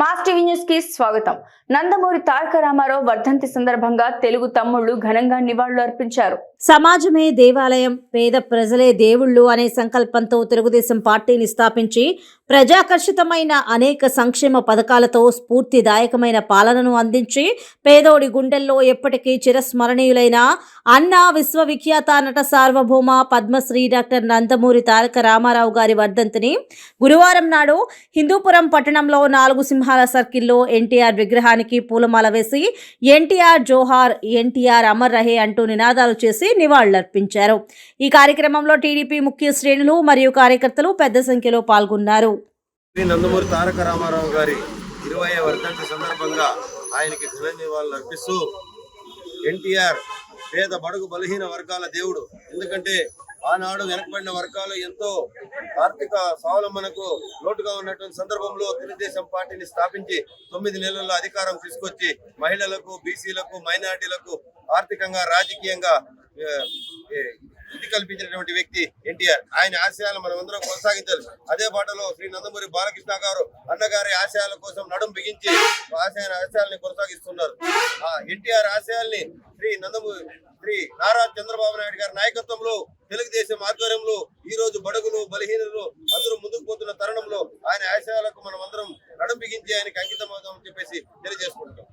Mass TV న్యూస్కి స్వాగతం. నందమూరి తారక రామారావు వర్ధంతి సందర్భంగా తెలుగు తమ్ముళ్ళు ఘనంగా నివాళులు అర్పించారు. సమాజమే దేవాలయం పేద ప్రజలే దేవుళ్ళు అనే సంకల్పంతో తెలుగుదేశం పార్టీని స్థాపించి ప్రజాకర్షితమైన అనేక సంక్షేమ పథకాలతో స్ఫూర్తిదాయకమైన పాలనను అందించి పేదోడి గుండెల్లో ఎప్పటికీ చిరస్మరణీయులైన అన్న విశ్వవిఖ్యాత నట సార్వభౌమ పద్మశ్రీ డాక్టర్ నందమూరి తారక రామారావు గారి వర్ధంతిని గురువారం నాడు హిందూపురం పట్టణంలో నాలుగు సింహాల సర్కిల్లో ఎన్టీఆర్ విగ్రహానికి పూలమాల వేసి ఎన్టీఆర్ జోహార్ ఎన్టీఆర్ అమర్ రహే అంటూ నినాదాలు చేసి నివాళులర్పించారు. ఈ కార్యక్రమంలో టీడీపీ ముఖ్య శ్రేణులు మరియు కార్యకర్తలు పెద్ద సంఖ్యలో పాల్గొన్నారు. శ్రీ నందమూరి తారక రామారావు గారి ఇరవై వర్ధంతి సందర్భంగా ఆయనకి ఘన నివాళులు అర్పిస్తూ ఎన్టీఆర్ పేద బడుగు బలహీన వర్గాల దేవుడు. ఎందుకంటే ఆనాడు వెనకబడిన వర్గాలు ఎంతో ఆర్థిక స్వావలంబనకు లోటుగా ఉన్నటువంటి సందర్భంలో తెలుగుదేశం పార్టీని స్థాపించి తొమ్మిది నెలల్లో అధికారం తీసుకొచ్చి మహిళలకు బీసీలకు మైనార్టీలకు ఆర్థికంగా రాజకీయంగా ఏ, కల్పించినటువంటి వ్యక్తి ఎన్టీఆర్. ఆయన ఆశయాలు మనం అందరం కొనసాగించాలి. అదే పాటలో శ్రీ నందమూరి బాలకృష్ణ గారు అన్నగారి ఆశయాల కోసం నడుం బిగించి ఆశయాన్ని ఆశయాల్ని కొనసాగిస్తున్నారు. ఆ ఎన్టీఆర్ ఆశయాల్ని శ్రీ నందమూరి శ్రీ నారా చంద్రబాబు నాయుడు గారి నాయకత్వంలో తెలుగుదేశం ఆధ్వర్యంలో ఈ రోజు బడుగులు బలహీనులు అందరూ ముందుకు పోతున్న తరుణంలో ఆయన ఆశయాలకు మనం అందరం నడుం బిగించి ఆయనకి అంకితం అవుతామని చెప్పేసి తెలియజేసుకుంటాం